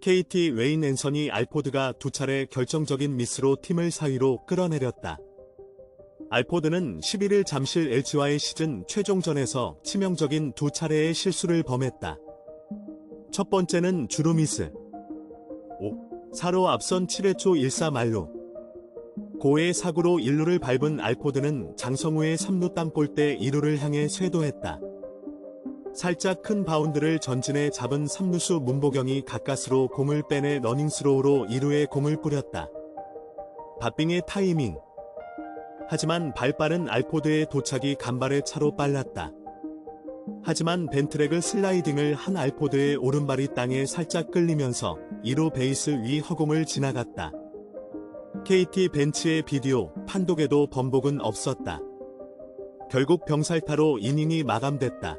KT 웨인 앤서니 알포드가 두 차례 결정적인 미스로 팀을 4위로 끌어내렸다. 알포드는 11일 잠실 LG와의 시즌 최종전에서 치명적인 두 차례의 실수를 범했다. 첫 번째는 주루 미스. 5. 4로 앞선 7회 초 1사 만루. 고의 사구로 1루를 밟은 알포드는 장성우의 3루 땅볼 때 2루를 향해 쇄도했다. 살짝 큰 바운드를 전진해 잡은 3루수 문보경이 가까스로 공을 빼내 러닝스로우로 2루에 공을 뿌렸다. 박빙의 타이밍. 하지만 발빠른 알포드의 도착이 간발의 차로 빨랐다. 하지만 벤트랙을 슬라이딩을 한 알포드의 오른발이 땅에 살짝 끌리면서 2루 베이스 위 허공을 지나갔다. KT 벤치의 비디오 판독에도 번복은 없었다. 결국 병살타로 이닝이 마감됐다.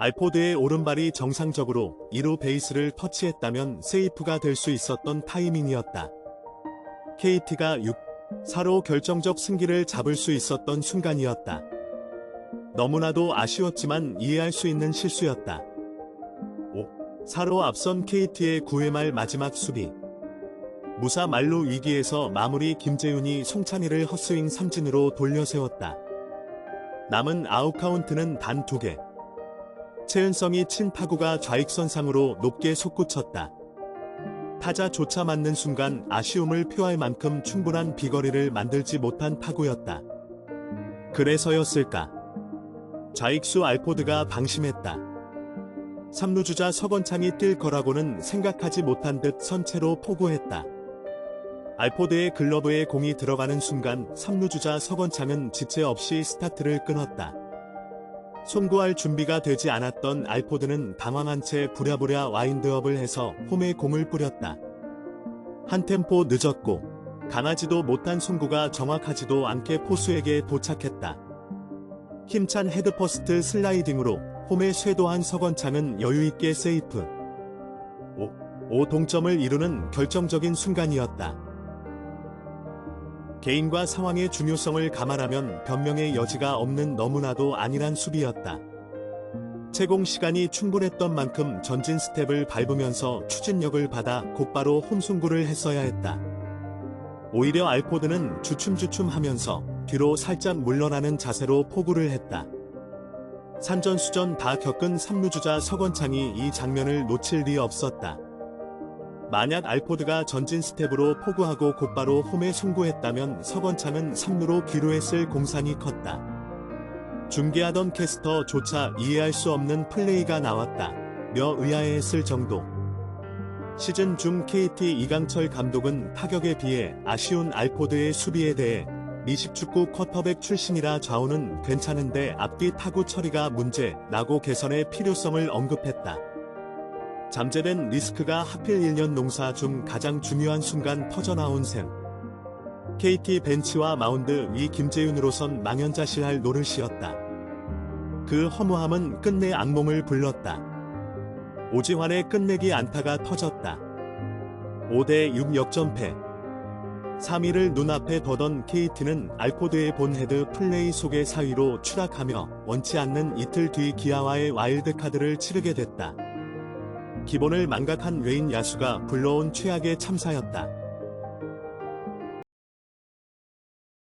알포드의 오른발이 정상적으로 2루 베이스를 터치했다면 세이프가 될 수 있었던 타이밍이었다. KT가 6, 4로 결정적 승기를 잡을 수 있었던 순간이었다. 너무나도 아쉬웠지만 이해할 수 있는 실수였다. 5. 4로 앞선 KT의 9회 말 마지막 수비. 무사 말로 위기에서 마무리 김재윤이 송찬희를 헛스윙 삼진으로 돌려세웠다. 남은 아웃카운트는 단 2개. 최은성이 친 타구가 좌익선상으로 높게 솟구쳤다. 타자조차 맞는 순간 아쉬움을 표할 만큼 충분한 비거리를 만들지 못한 타구였다. 그래서였을까? 좌익수 알포드가 방심했다. 3루 주자 서건창이 뛸 거라고는 생각하지 못한 듯 선체로 포구했다. 알포드의 글러브에 공이 들어가는 순간 3루 주자 서건창은 지체 없이 스타트를 끊었다. 송구할 준비가 되지 않았던 알포드는 당황한 채 부랴부랴 와인드업을 해서 홈에 공을 뿌렸다. 한 템포 늦었고 강하지도 못한 송구가 정확하지도 않게 포수에게 도착했다. 힘찬 헤드퍼스트 슬라이딩으로 홈에 쇄도한 서건창은 여유있게 세이프. 5, 5 동점을 이루는 결정적인 순간이었다. 개인과 상황의 중요성을 감안하면 변명의 여지가 없는 너무나도 안일한 수비였다. 채공 시간이 충분했던 만큼 전진 스텝을 밟으면서 추진력을 받아 곧바로 홈승구를 했어야 했다. 오히려 알포드는 주춤주춤 하면서 뒤로 살짝 물러나는 자세로 포구를 했다. 산전수전 다 겪은 3루주자 서건창이 이 장면을 놓칠 리 없었다. 만약 알포드가 전진 스텝으로 포구하고 곧바로 홈에 송구했다면 서건창은 3루로 기로했을 공산이 컸다. 중계하던 캐스터조차 이해할 수 없는 플레이가 나왔다. 며 의아해했을 정도. 시즌 중 KT 이강철 감독은 타격에 비해 아쉬운 알포드의 수비에 대해 미식축구 쿼터백 출신이라 좌우는 괜찮은데 앞뒤 타구 처리가 문제라고 개선의 필요성을 언급했다. 잠재된 리스크가 하필 1년 농사 중 가장 중요한 순간 터져나온 셈. KT 벤치와 마운드 위 김재윤으로선 망연자실할 노릇이었다. 그 허무함은 끝내 악몽을 불렀다. 오지환의 끝내기 안타가 터졌다. 5대6 역전패. 3위를 눈앞에 둬던 KT는 알포드의 본헤드 플레이 속의 사위로 추락하며 원치 않는 이틀 뒤 기아와의 와일드카드를 치르게 됐다. 기본을 망각한 웨인 야수가 불러온 최악의 참사였다.